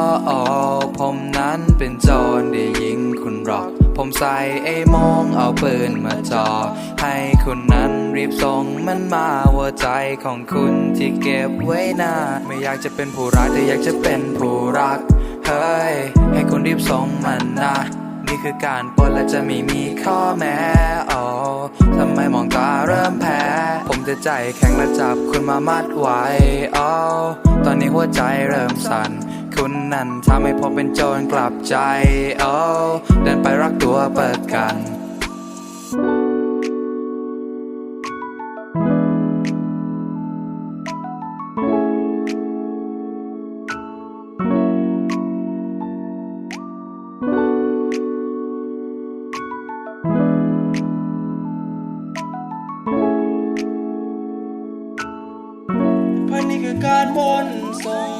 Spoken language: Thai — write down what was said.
อ๋อผมนั้นเป็นโจรได้ยิงคุณหรอก ผมใส่ไอ้โมงเอาปืนมาจ่อให้คุณนั้นรีบส่งมันมาหัวใจของคุณที่เก็บไว้นาไม่อยากจะเป็นผู้รักแต่อยากจะเป็นผู้รัก เฮ้ย ให้คุณรีบส่งมันนะ นี่คือการปล้นและจะไม่มีข้อแม้อ๋อทำไมมองตาเริ่มแพ้ ผมจะใจแข็งและจับคุณมามัดไว้อ๋อตอนนี้หัวใจเริ่มสั่น คุณนั่นทำให้ผมเป็นโจรกลับใจโอ้เดินไปรักตัวเปิดกันพราะนี่คือการบนส่ง